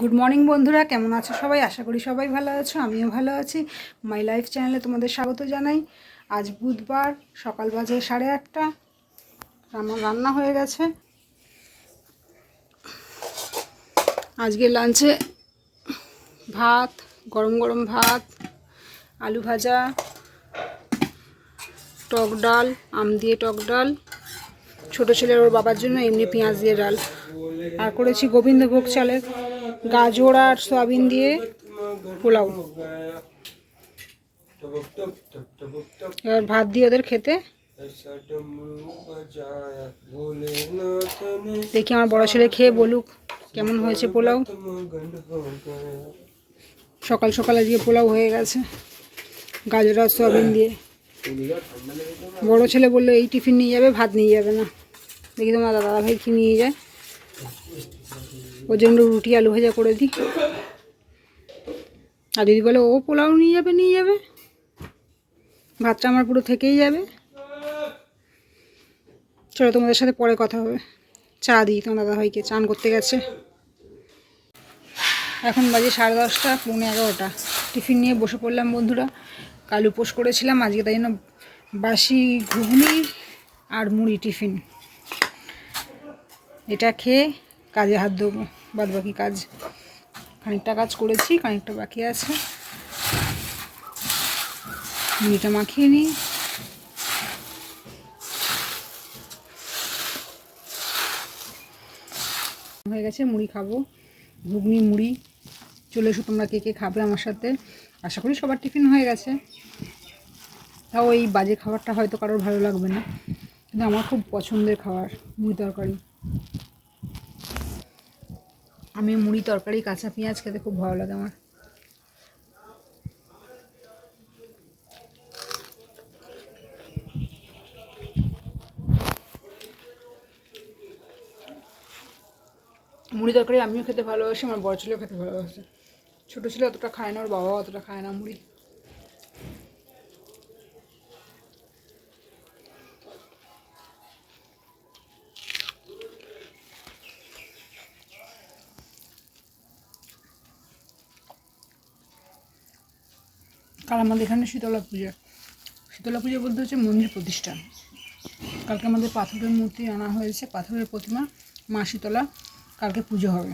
Good morning বন্ধুরা। কেমন আছো সবাই? আশা করি সবাই ভালো আছো, আমিও ভালো আছি। মাই লাইফ চ্যানেলে তোমাদের স্বাগত জানাই। আজ বুধবার, সকাল বাজে সাড়ে আটটা। আমার রান্না হয়ে গেছে। আজকে লাঞ্চে ভাত, গরম গরম ভাত, আলু ভাজা, টক ডাল, আম দিয়ে টক ডাল। ছোটো ছেলের ওর বাবার জন্য এমনি পেঁয়াজ দিয়ে ডাল। আর করেছি গোবিন্দভোগ চালের। গাজর আর সয়াবিন দিয়ে পোলাও। এবার ভাত দিয়ে ওদের খেতে। দেখি আমার বড় ছেলে খেয়ে বলুক কেমন হয়েছে পোলাও। সকাল সকাল আজকে পোলাও হয়ে গেছে, গাজর আর সয়াবিন দিয়ে। বড় ছেলে বলল, এই টিফিন নিয়ে যাবে, ভাত নিয়ে যাবে না। দেখি তোমার দাদা ভাই কি নিয়ে যায়। ওর জন্য রুটি, আলু ভাজা করে দিই। আর যদি বলে ও পোলাও নিয়ে যাবে নিয়ে যাবে। ভাতটা আমার পুরো থেকেই যাবে। চলো তোমাদের সাথে পরে কথা হবে। চা দিই, তোমার দাদা ভাইকে। চান করতে গেছে। এখন বাজে সাড়ে দশটা, পৌনে এগারোটা। টিফিন নিয়ে বসে পড়লাম বন্ধুরা। কাল উপোস করেছিলাম, আজকে তাই জন্য বাসি ঘুগনি আর মুড়ি টিফিন। এটা খেয়ে কাজে হাত দেবো। বাদ বাকি কাজ। খানিকটা কাজ করেছি, খানিকটা বাকি আছে। মুড়িটা মাখিয়ে নিই। হয়ে গেছে, মুড়ি খাব। ঘুগনি, মুড়ি। চলে এসো তোমরা কে কে খাবে আমার সাথে। আশা করি সবার টিফিন হয়ে গেছে। তাও এই বাজে খাবারটা হয়তো কারোর ভালো লাগবে না। কিন্তু আমার খুব পছন্দের খাবার, মুড়ি তরকারি। আমি মুড়ি তরকারি, কাঁচা পেঁয়াজ খেতে খুব ভালো লাগে আমার। মুড়ি তরকারি আমিও খেতে ভালোবাসি, আমার বড় ছেলেও খেতে ভালোবাসে। ছোটো ছেলে অতটা খায় না, ওর বাবাও অতটা খায় না মুড়ি। কাল আমাদের এখানে শীতলা পূজা। শীতলা পূজা বলতে হচ্ছে মন্দির প্রতিষ্ঠা। কালকে আমাদের পাথরের মূর্তি আনা হয়েছে, পাথরের প্রতিমা মা শীতলা, কালকে পুজো হবে।